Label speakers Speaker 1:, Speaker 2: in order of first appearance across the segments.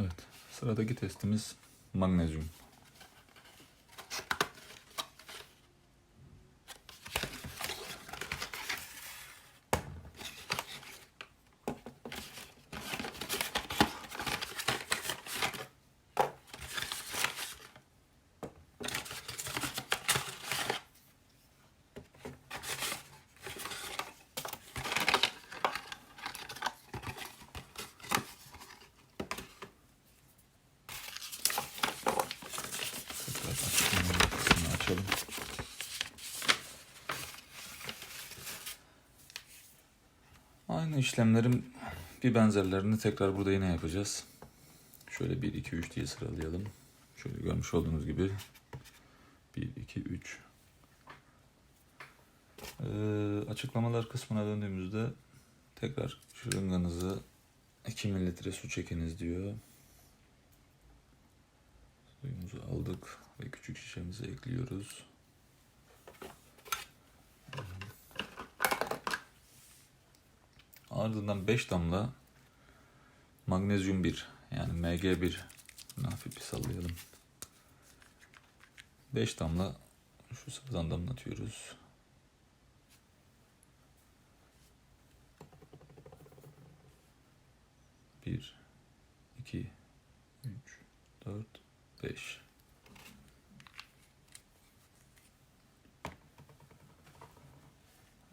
Speaker 1: Evet. Sıradaki testimiz magnezyum. Aynı işlemlerin bir benzerlerini tekrar burada yine yapacağız. Şöyle 1, 2, 3 diye sıralayalım. Şöyle görmüş olduğunuz gibi 1, 2, 3. Ee, açıklamalar kısmına döndüğümüzde tekrar şırınganızı 2 mililitre su çekiniz diyor. Suyumuzu aldık ve küçük şişemize ekliyoruz. Ardından 5 damla magnezyum 1 yani Mg1 Bunu hafif bir sallayalım. 5 damla şu sıradan damlatıyoruz. Bir, iki, üç, dört, 5.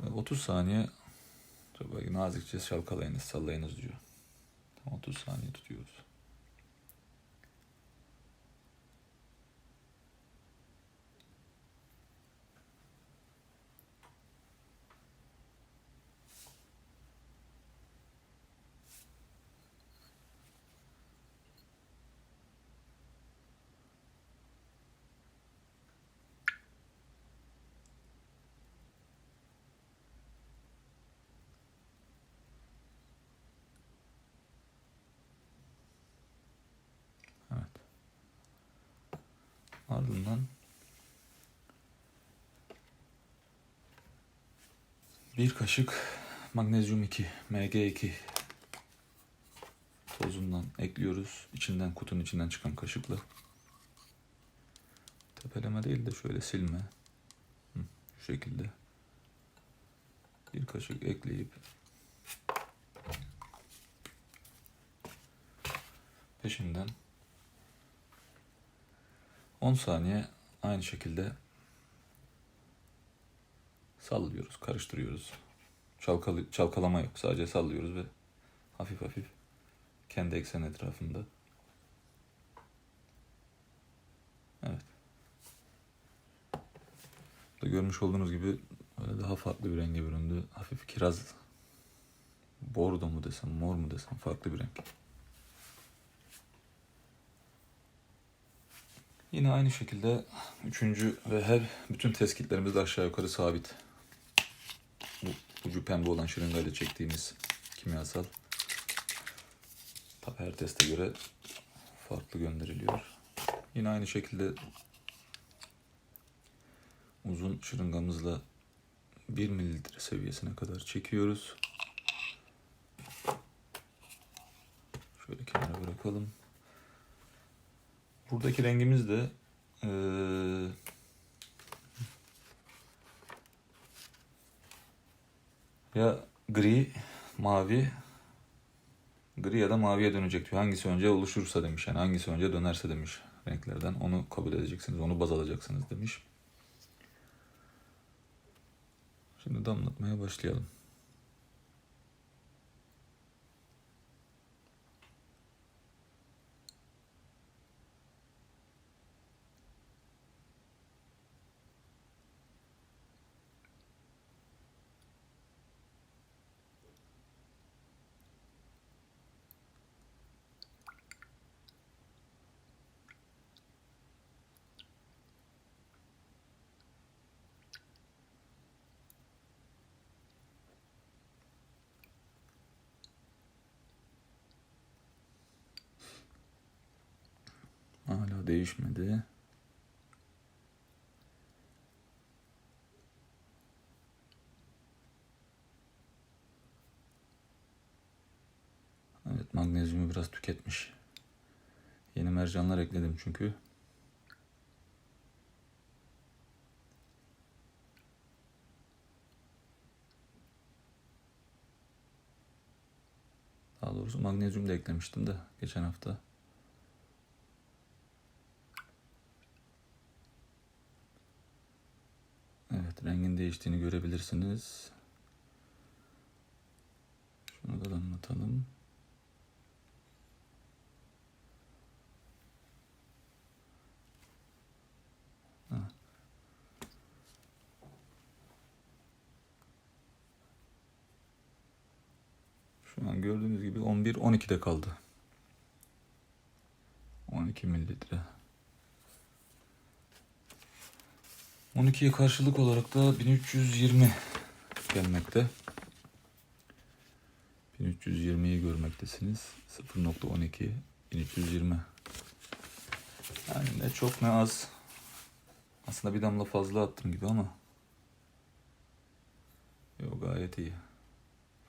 Speaker 1: Evet, 30 saniye böyle nazikçe çalkalayınız, sallayınız diyor. 30 saniye tutuyoruz. Ardından bir kaşık magnezyum 2 Mg2 tozundan ekliyoruz. İçinden kutunun içinden çıkan kaşıkla. Tepeleme değil de şöyle silme. Şu şekilde. Bir kaşık ekleyip peşinden 10 saniye aynı şekilde sallıyoruz, karıştırıyoruz. Çalkalı, çalkalama yok. Sadece sallıyoruz ve hafif hafif kendi eksen etrafında. Evet. Burada görmüş olduğunuz gibi böyle daha farklı bir renge büründü. Hafif kiraz bordo mu desem, mor mu desem farklı bir renk. Yine aynı şekilde üçüncü ve her bütün teskitlerimiz de aşağı yukarı sabit. Bu ucu pembe olan şırıngayla çektiğimiz kimyasal. Tabi her teste göre farklı gönderiliyor. Yine aynı şekilde uzun şırıngamızla 1 mililitre seviyesine kadar çekiyoruz. Şöyle kenara bırakalım. Buradaki rengimiz de eee, ya gri, mavi, gri ya da maviye dönecek diyor. Hangisi önce oluşursa demiş. Yani hangisi önce dönerse demiş renklerden. Onu kabul edeceksiniz, onu baz alacaksınız demiş. Şimdi damlatmaya başlayalım. Hala değişmedi. Evet magnezyumu biraz tüketmiş. Yeni mercanlar ekledim çünkü. Daha doğrusu magnezyum da eklemiştim de geçen hafta. Evet rengin değiştiğini görebilirsiniz. Şunu da anlatalım. Ha. Şu an gördüğünüz gibi 11-12'de kaldı. 12 mililitre. 12'ye karşılık olarak da 1320 gelmekte. 1320'yi görmektesiniz. 0.12 1320. Yani ne çok ne az. Aslında bir damla fazla attım gibi ama. Yok gayet iyi.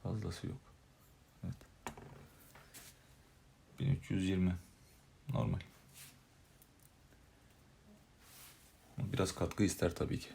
Speaker 1: Fazlası yok. Evet. 1320. Normal. Biraz katkı ister tabii ki.